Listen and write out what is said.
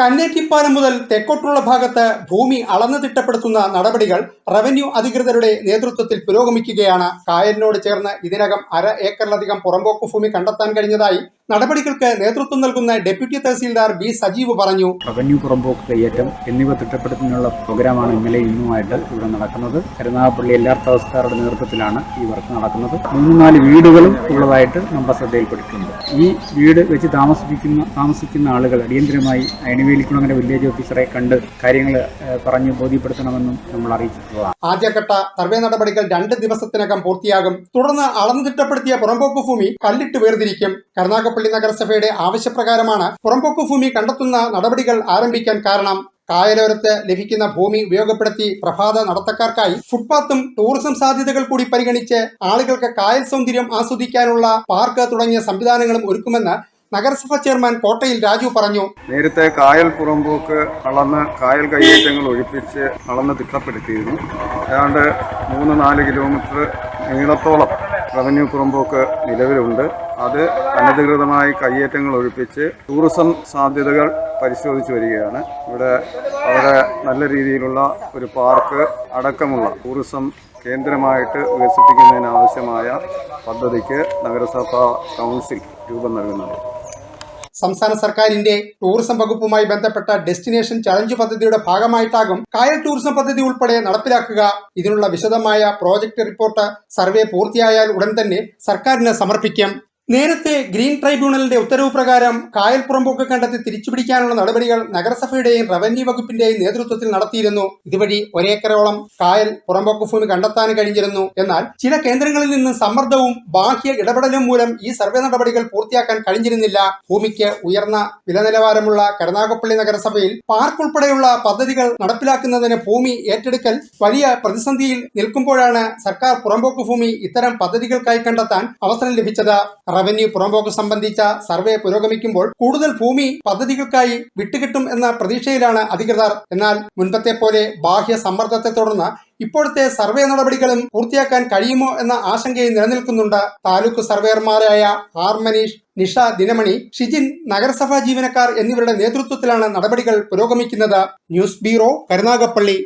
കന്നേറ്റിപ്പാലം മുതൽ തെക്കോട്ടുള്ള ഭാഗത്ത് ഭൂമി അളന്നു തിട്ടപ്പെടുത്തുന്ന നടപടികൾ റവന്യൂ അധികൃതരുടെ നേതൃത്വത്തിൽ പുരോഗമിക്കുകയാണ്. കായലിനോട് ചേർന്ന് ഇതിനകം അര ഏക്കറിലധികം പുറമ്പോക്ക് ഭൂമി കണ്ടെത്താൻ കഴിഞ്ഞതായി നടപടികൾക്ക് നേതൃത്വം നൽകുന്ന ഡെപ്യൂട്ടി തഹസീൽദാർ ബി സജീവ് പറഞ്ഞു. റവന്യൂ പുറമ്പോക്ക് കയ്യേറ്റം എന്നിവ തിട്ടപ്പെടുത്തുന്നതിനുള്ള പ്രോഗ്രാമാണ് ഇന്നലെ ഇന്നുമായിട്ട് ഇവിടെ നടക്കുന്നത്. കരുനാഗപ്പള്ളി എല്ലാ തഹസിൽദാരുടെ നേതൃത്വത്തിലാണ് ഈ വർക്ക് നടക്കുന്നത്. മൂന്ന് നാല് വീടുകളും ഉള്ളതായിട്ട് നമ്മുടെ ശ്രദ്ധയിൽപ്പെട്ടിട്ടുണ്ട്. ഈ വീട് വെച്ച് താമസിപ്പിക്കുന്ന താമസിക്കുന്ന ആളുകൾ അടിയന്തരമായി അയണിവേലിക്കുളങ്ങര വില്ലേജ് ഓഫീസറെ കണ്ട് കാര്യങ്ങൾ പറഞ്ഞ് ബോധ്യപ്പെടുത്തണമെന്നും നമ്മൾ അറിയിച്ചിട്ടുള്ളതാണ്. ആദ്യഘട്ട സർവേ നടപടികൾ രണ്ട് ദിവസത്തിനകം പൂർത്തിയാകും. തുടർന്ന് അളന്നു തിട്ടപ്പെടുത്തിയ പുറമ്പോക്ക് ഭൂമി കല്ലിട്ട് വേർതിരിക്കും. കരുനാഗപ്പള്ളി നഗരസഭയുടെ ആവശ്യപ്രകാരമാണ് പുറംപൊക്കു ഭൂമി കണ്ടെത്തുന്ന നടപടികൾ ആരംഭിക്കാൻ കാരണം. കായലോരത്ത് ലഭിക്കുന്ന ഭൂമി ഉപയോഗപ്പെടുത്തി പ്രഭാത നടത്തക്കാർക്കായി ഫുട്പാത്തും ടൂറിസം സാധ്യതകൾ കൂടി പരിഗണിച്ച് ആളുകൾക്ക് കായൽ സൗന്ദര്യം ആസ്വദിക്കാനുള്ള പാർക്ക് തുടങ്ങിയ സംവിധാനങ്ങളും ഒരുക്കുമെന്ന് നഗരസഭ ചെയർമാൻ കോട്ടയിൽ രാജു പറഞ്ഞു. നേരത്തെ കായൽ പുറമ്പോക്ക് അളന്ന് കായൽ കൈയേറ്റങ്ങൾ ഒഴിപ്പിച്ച് അളന്ന് തിട്ടപ്പെടുത്തിയിരുന്നു. ഏതാണ്ട് മൂന്ന് നാല് കിലോമീറ്റർ നീളത്തോളം റവന്യൂ പുറമ്പോക്ക് നിലവിലുണ്ട്. അത് അനധികൃതമായി കയ്യേറ്റങ്ങൾ ഒഴിപ്പിച്ച് ടൂറിസം സാധ്യതകൾ പരിശോധിച്ചു വരികയാണ്. ഇവിടെ വളരെ നല്ല രീതിയിലുള്ള ഒരു പാർക്ക് അടക്കമുള്ള ടൂറിസം കേന്ദ്രമായിട്ട് വികസിപ്പിക്കുന്നതിനാവശ്യമായ പദ്ധതിക്ക് നഗരസഭാ കൗൺസിൽ രൂപം നൽകുന്നുണ്ട്. സംസ്ഥാന സർക്കാരിന്റെ ടൂറിസം വകുപ്പുമായി ബന്ധപ്പെട്ട ഡെസ്റ്റിനേഷൻ ചലഞ്ച് പദ്ധതിയുടെ ഭാഗമായിട്ടാകും കായൽ ടൂറിസം പദ്ധതി ഉൾപ്പെടെ നടപ്പിലാക്കുക. ഇതിനുള്ള വിശദമായ പ്രോജക്ട് റിപ്പോർട്ട് സർവേ പൂർത്തിയായാൽ ഉടൻ തന്നെ സർക്കാരിന് സമർപ്പിക്കും. നേരത്തെ ഗ്രീൻ ട്രൈബ്യൂണലിന്റെ ഉത്തരവ് പ്രകാരം കായൽ പുറമ്പോക്ക് കണ്ടെത്തി തിരിച്ചുപിടിക്കാനുള്ള നടപടികൾ നഗരസഭയുടെയും റവന്യൂ വകുപ്പിന്റെയും നേതൃത്വത്തിൽ നടത്തിയിരുന്നു. ഇതുവഴി ഒരേക്കറോളം കായൽ പുറമ്പോക്ക് ഭൂമി കണ്ടെത്താൻ കഴിഞ്ഞിരുന്നു. എന്നാൽ ചില കേന്ദ്രങ്ങളിൽ നിന്ന് സമ്മർദ്ദവും ബാഹ്യ ഇടപെടലും മൂലം ഈ സർവേ നടപടികൾ പൂർത്തിയാക്കാൻ കഴിഞ്ഞിരുന്നില്ല. ഭൂമിക്ക് ഉയർന്ന വില നിലവാരമുള്ള കരുനാഗപ്പള്ളി നഗരസഭയിൽ പാർക്ക് ഉൾപ്പെടെയുള്ള പദ്ധതികൾ നടപ്പിലാക്കുന്നതിന് ഭൂമി ഏറ്റെടുക്കൽ വലിയ പ്രതിസന്ധിയിൽ നിൽക്കുമ്പോഴാണ് സർക്കാർ പുറമ്പോക്ക് ഭൂമി ഇത്തരം പദ്ധതികൾക്കായി കണ്ടെത്താൻ അവസരം ലഭിച്ചത്. റവന്യൂ പുറമ്പോക്ക് സംബന്ധിച്ച സർവേ പുരോഗമിക്കുമ്പോൾ കൂടുതൽ ഭൂമി പദ്ധതികൾക്കായി വിട്ടുകിട്ടും എന്ന പ്രതീക്ഷയിലാണ് അധികൃതർ. എന്നാൽ മുൻപത്തെ പോലെ ബാഹ്യ സമ്മർദ്ദത്തെ തുടർന്ന് ഇപ്പോഴത്തെ സർവേ നടപടികളും പൂർത്തിയാക്കാൻ കഴിയുമോ എന്ന ആശങ്കയും നിലനിൽക്കുന്നുണ്ട്. താലൂക്ക് സർവേയർമാരായ ആർ മനീഷ് നിഷ ദിനമണി ഷിജിൻ നഗരസഭാ ജീവനക്കാർ എന്നിവരുടെ നേതൃത്വത്തിലാണ് നടപടികൾ പുരോഗമിക്കുന്നത്. News bureau Karunagappally.